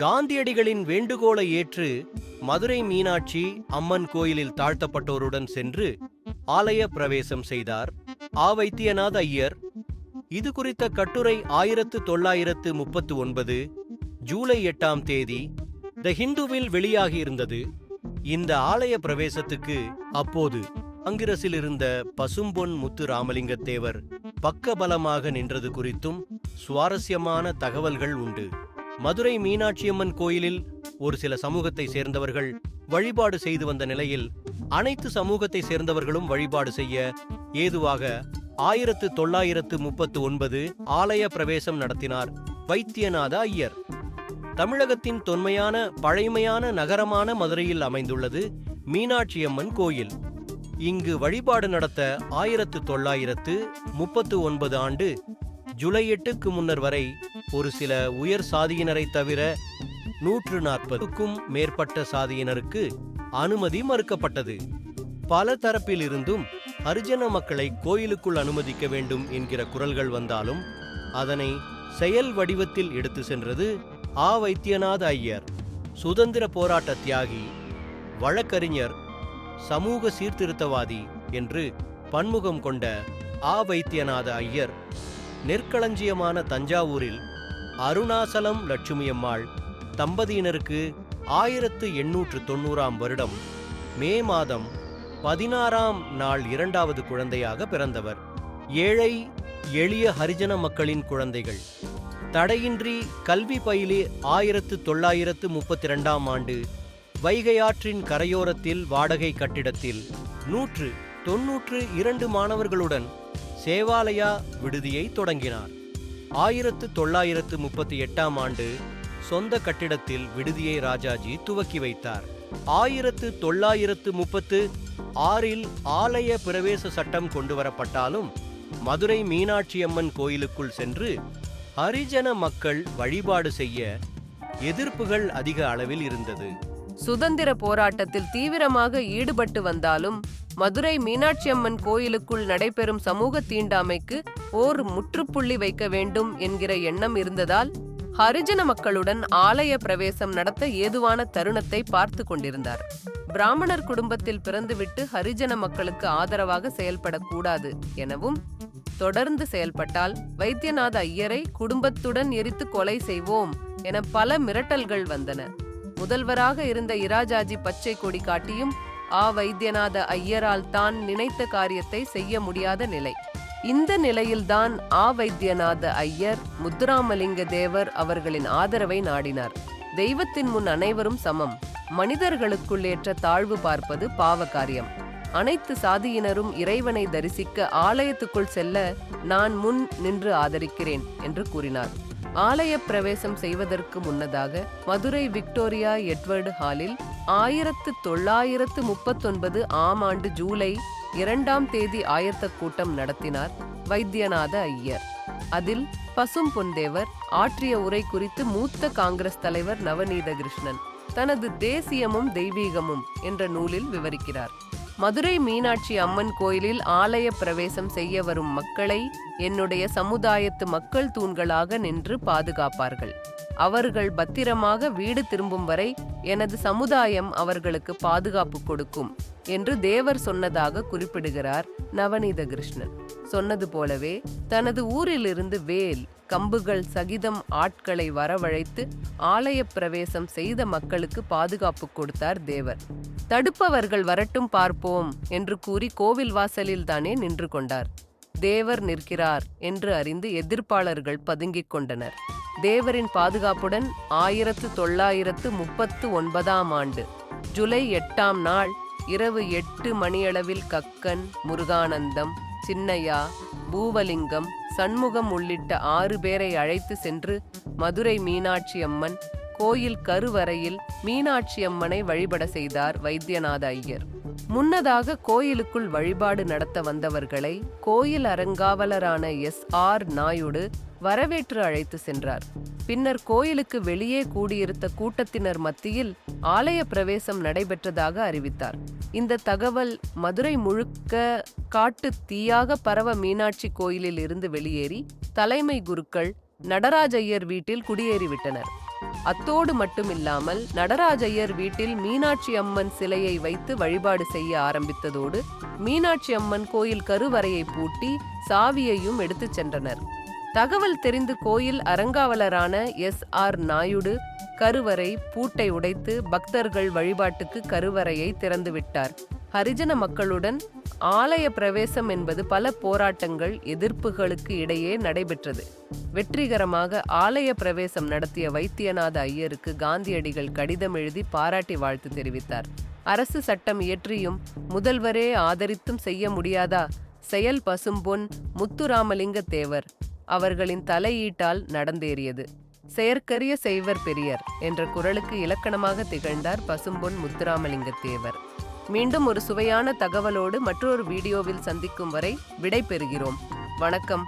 காந்தியடிகளின் வேண்டுகோளை ஏற்று மதுரை மீனாட்சி அம்மன் கோயிலில் தாழ்த்தப்பட்டோருடன் சென்று ஆலய பிரவேசம் செய்தார். ஆ. வைத்தியநாத ஐயர். இது குறித்த கட்டுரை ஆயிரத்து தொள்ளாயிரத்து முப்பத்து ஒன்பது ஜூலை எட்டாம் தேதி த ஹிந்துவில் வெளியாகியிருந்தது இந்த ஆலய பிரவேசத்துக்கு அப்போது காங்கிரஸில் இருந்த பசும்பொன் முத்து ராமலிங்கத்தேவர் பக்கபலமாக நின்றது குறித்தும் சுவாரஸ்யமான தகவல்கள் உண்டு. மதுரை மீனாட்சியம்மன் கோயிலில் ஒரு சில சமூகத்தை சேர்ந்தவர்கள் வழிபாடு செய்து வந்த நிலையில் அனைத்து சமூகத்தை சேர்ந்தவர்களும் வழிபாடு செய்ய ஏதுவாக ஆயிரத்து தொள்ளாயிரத்து முப்பத்து ஒன்பது ஆலய பிரவேசம் நடத்தினார் வைத்தியநாத ஐயர். தமிழகத்தின் தொன்மையான பழைமையான நகரமான மதுரையில் அமைந்துள்ளது மீனாட்சியம்மன் கோயில். இங்கு வழிபாடு நடத்த ஆயிரத்து தொள்ளாயிரத்து முப்பத்து ஒன்பது ஆண்டு ஜூலை எட்டுக்கு முன்னர் வரை ஒரு சில உயர் சாதியினரை தவிர நூற்று நாற்பதுக்கும் மேற்பட்ட சாதியினருக்கு அனுமதி மறுக்கப்பட்டது. பல தரப்பிலிருந்தும் ஹரிஜன மக்களை கோயிலுக்குள் அனுமதிக்க வேண்டும் என்கிற குரல்கள் வந்தாலும் அதனை செயல் வடிவத்தில் எடுத்து சென்றது ஆ. வைத்தியநாத ஐயர். சுதந்திர போராட்ட தியாகி வழக்கறிஞர் சமூக சீர்திருத்தவாதி என்று பன்முகம் கொண்ட ஆ. வைத்தியநாத ஐயர் நெற்களஞ்சியமான தஞ்சாவூரில் அருணாசலம் லட்சுமியம்மாள் தம்பதியினருக்கு ஆயிரத்து எண்ணூற்று தொண்ணூறாம் வருடம் மே மாதம் பதினாறாம் நாள் இரண்டாவது குழந்தையாக பிறந்தவர். ஏழை எளிய ஹரிஜன மக்களின் குழந்தைகள். தடையின்றி கல்வி பயிலி ஆயிரத்து தொள்ளாயிரத்து முப்பத்தி ரெண்டாம் ஆண்டு வைகையாற்றின் கரையோரத்தில் வாடகை கட்டிடத்தில் நூற்று தொன்னூற்று இரண்டு மாணவர்களுடன் சேவாலயா விடுதியை தொடங்கினார். ஆயிரத்து தொள்ளாயிரத்து முப்பத்தி எட்டாம் ஆண்டு சொந்த கட்டிடத்தில் விடுதியை ராஜாஜி துவக்கி வைத்தார். ஆயிரத்து தொள்ளாயிரத்து முப்பத்து ஆறில் ஆலய பிரவேச சட்டம் கொண்டு வரப்பட்டாலும் மதுரை மீனாட்சியம்மன் கோயிலுக்குள் சென்று ஹரிஜன மக்கள் வழிபாடு செய்ய எதிர்ப்புகள் அதிக அளவில் இருந்தது. சுதந்திர போராட்டத்தில் தீவிரமாக ஈடுபட்டு வந்தாலும் மதுரை மீனாட்சியம்மன் கோயிலுக்குள் நடைபெறும் சமூக தீண்டாமைக்கு ஓர் முற்றுப்புள்ளி வைக்க வேண்டும் என்கிற எண்ணம் இருந்ததால் ஹரிஜன மக்களுடன் ஆலய பிரவேசம் நடத்த ஏதுவான தருணத்தை பார்த்து கொண்டிருந்தார். பிராமணர் குடும்பத்தில் பிறந்துவிட்டு ஹரிஜன மக்களுக்கு ஆதரவாக செயல்படக்கூடாது எனவும் தொடர்ந்து செயல்பட்டால் வைத்தியநாத ஐயரை குடும்பத்துடன் எரித்து கொலை செய்வோம் என பல மிரட்டல்கள் வந்தன. முதல்வராக இருந்த இராஜாஜி பச்சை கொடி காட்டியும் ஆ வைத்தியநாத ஐயரால் தான் நினைத்த காரியத்தை செய்ய முடியாத நிலை. இந்த நிலையில்தான் ஆ வைத்தியநாத ஐயர் முத்துராமலிங்க தேவர் அவர்களின் ஆதரவை நாடினார். தெய்வத்தின் முன் அனைவரும் சமம். மனிதர்களுக்குள் ஏற்ற தாழ்வு பார்ப்பது பாவ காரியம் அனைத்து சாதியினரும் இறைவனை தரிசிக்க ஆலயத்துக்குள் செல்ல நான் முன் நின்று ஆதரிக்கிறேன் என்று கூறினார். ஆலய பிரவேசம் செய்வதற்கு முன்னதாக மதுரை விக்டோரியா எட்வர்டு ஹாலில் ஆயிரத்து தொள்ளாயிரத்து முப்பத்தொன்பது ஆம் ஆண்டு ஜூலை இரண்டாம் தேதி ஆயத்த கூட்டம் நடத்தினார் வைத்தியநாத ஐயர். அதில் பசும் பொன்தேவர் ஆற்றிய உரை குறித்து மூத்த காங்கிரஸ் தலைவர் நவநீத கிருஷ்ணன் தனது தேசியமும் தெய்வீகமும் என்ற நூலில் விவரிக்கிறார். மதுரை மீனாட்சி அம்மன் கோயிலில் ஆலய பிரவேசம் செய்ய வரும் மக்களை என்னுடைய சமுதாயத்து மக்கள் தூண்களாக நின்று பாதுகாப்பார்கள். அவர்கள் பத்திரமாக வீடு திரும்பும் வரை எனது சமுதாயம் அவர்களுக்கு பாதுகாப்பு கொடுக்கும் என்று தேவர் சொன்னதாக குறிப்பிடுகிறார் நவநீத கிருஷ்ணன் சொன்னது போலவே தனது ஊரிலிருந்து வேல் கம்புகள் சகிதம் ஆட்களை வரவழைத்து ஆலய பிரவேசம் செய்த மக்களுக்கு பாதுகாப்பு கொடுத்தார் தேவர். தடுப்பவர்கள் வரட்டும் பார்ப்போம் என்று கூறி கோவில் வாசலில் தானே நின்று கொண்டார். தேவர் நிற்கிறார் என்று அறிந்து எதிர்ப்பாளர்கள் பதுங்கிக் கொண்டனர். தேவரின் பாதுகாப்புடன் ஆயிரத்து தொள்ளாயிரத்து முப்பத்து ஒன்பதாம் ஆண்டு ஜூலை எட்டாம் நாள் இரவு எட்டு மணியளவில் கக்கன் முருகானந்தம் சின்னையா பூவலிங்கம் சண்முகம் உள்ளிட்ட ஆறு பேரை அழைத்து சென்று மதுரை மீனாட்சி அம்மன் கோயில் கருவறையில் மீனாட்சி அம்மனை வழிபட செய்தார் வைத்தியநாத ஐயர். முன்னதாக கோயிலுக்குள் வழிபாடு நடத்த வந்தவர்களை கோயில் அறங்காவலரான எஸ். ஆர். நாயுடு வரவேற்று அழைத்து சென்றார். பின்னர் கோயிலுக்கு வெளியே கூடியிருந்த கூட்டத்தினர் மத்தியில் ஆலய பிரவேசம் நடைபெற்றதாக அறிவித்தார். இந்த தகவல் மதுரை முழுக்க காட்டு தீயாக பரவ மீனாட்சி கோயிலில் இருந்து வெளியேறி தலைமை குருக்கள் நடராஜையர் வீட்டில் குடியேறிவிட்டனர். அத்தோடு மட்டுமில்லாமல் நடராஜையர் வீட்டில் மீனாட்சி அம்மன் சிலையை வைத்து வழிபாடு செய்ய ஆரம்பித்ததோடு மீனாட்சி அம்மன் கோயில் கருவறையை பூட்டி சாவியையும் எடுத்துச் சென்றனர். தகவல் தெரிந்து கோயில் அறங்காவலரான எஸ். ஆர். நாயுடு கருவறை பூட்டை உடைத்து பக்தர்கள் வழிபாட்டுக்கு கருவறையை திறந்துவிட்டார். ஹரிஜன மக்களுடன் ஆலய பிரவேசம் என்பது பல போராட்டங்கள் எதிர்ப்புகளுக்கு இடையே நடைபெற்றது. வெற்றிகரமாக ஆலய பிரவேசம் நடத்திய வைத்தியநாத ஐயருக்கு காந்தியடிகள் கடிதம் எழுதி பாராட்டி வாழ்த்து தெரிவித்தார். அரசு சட்டம் இயற்றியும் முதல்வரே ஆதரித்தும் செய்ய முடியாதா? செயல் பசும்பொன் முத்துராமலிங்க தேவர் அவர்களின் தலையீட்டால் நடந்தேறியது. செயற்கரிய செய்வர் பெரியர் என்ற குரலுக்கு இலக்கணமாக திகழ்ந்தார் பசும்பொன் முத்துராமலிங்க தேவர் மீண்டும் ஒரு சுவையான தகவலோடு மற்றொரு வீடியோவில் சந்திக்கும் வரை விடை பெறுகிறோம் வணக்கம்.